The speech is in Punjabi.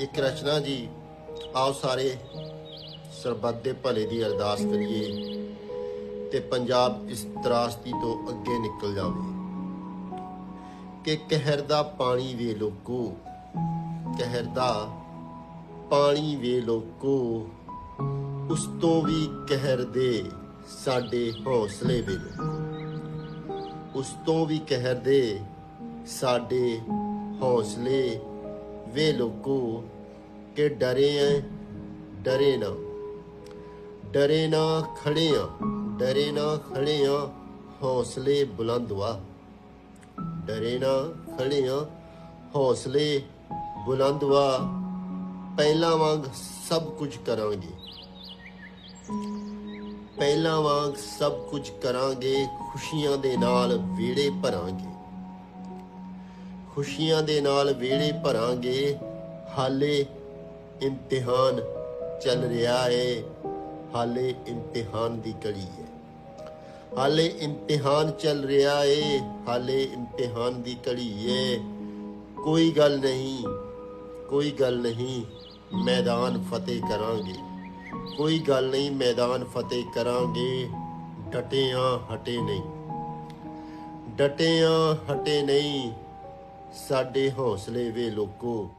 ਇੱਕ ਰਚਨਾ ਜੀ, ਆਓ ਸਾਰੇ ਸਰਬੱਤ ਦੇ ਭਲੇ ਦੀ ਅਰਦਾਸ ਕਰੀਏ ਤੇ ਪੰਜਾਬ ਇਸ ਤਰਾਸਦੀ ਤੋਂ ਅੱਗੇ ਨਿਕਲ ਜਾਵੇ। ਕਿ ਕਹਿਰ ਦਾ ਪਾਣੀ ਵੇ ਲੋਕੋ, ਕਹਿਰ ਦਾ ਪਾਣੀ ਵੇ ਲੋਕੋ, ਉਸ ਤੋਂ ਵੀ ਕਹਿਰ ਦੇ ਸਾਡੇ ਹੌਸਲੇ ਵੇ ਲੋਕੋ। ਉਸ ਤੋਂ ਵੀ ਕਹਿਰ ਦੇ ਸਾਡੇ ਹੌਸਲੇ ਵੇ ਲੋਕੋ, ਕਿ ਡਰੇ ਐ, ਡਰੇ ਨਾ। ਡਰੇ ਨਾ ਖੜੇ ਆ ਡਰੇ ਨਾ ਖੜੇ ਆ ਹੌਸਲੇ ਬੁਲੰਦ ਵਾ ਡਰੇ ਨਾ ਖੜੇ ਆ ਹੌਸਲੇ ਬੁਲੰਦ ਵਾ ਪਹਿਲਾਂ ਵਾਂਗ ਸਭ ਕੁਝ ਕਰਾਂਗੇ। ਪਹਿਲਾਂ ਵਾਂਗ ਸਭ ਕੁਝ ਕਰਾਂਗੇ, ਖੁਸ਼ੀਆਂ ਦੇ ਨਾਲ ਵਿਹੜੇ ਭਰਾਂਗੇ। ਖੁਸ਼ੀਆਂ ਦੇ ਨਾਲ ਵਿਹੜੇ ਭਰਾਂਗੇ। ਹਾਲੇ ਇਮਤਿਹਾਨ ਚੱਲ ਰਿਹਾ ਏ। ਹਾਲੇ ਇਮਤਿਹਾਨ ਦੀ ਕੜੀ ਹੈ ਹਾਲੇ ਇਮਤਿਹਾਨ ਚੱਲ ਰਿਹਾ ਏ। ਹਾਲੇ ਇਮਤਿਹਾਨ ਦੀ ਕੜੀ ਏ। ਕੋਈ ਗੱਲ ਨਹੀਂ, ਕੋਈ ਗੱਲ ਨਹੀਂ, ਮੈਦਾਨ ਫਤਿਹ ਕਰਾਂਗੇ। ਕੋਈ ਗੱਲ ਨਹੀਂ, ਮੈਦਾਨ ਫਤਿਹ ਕਰਾਂਗੇ। ਡਟੇ ਆ ਹਟੇ ਨਹੀਂ। ਡਟੇ ਆ ਹਟੇ ਨਹੀਂ। ਸਾਡੇ ਹੌਸਲੇ ਵੇ ਲੋਕੋ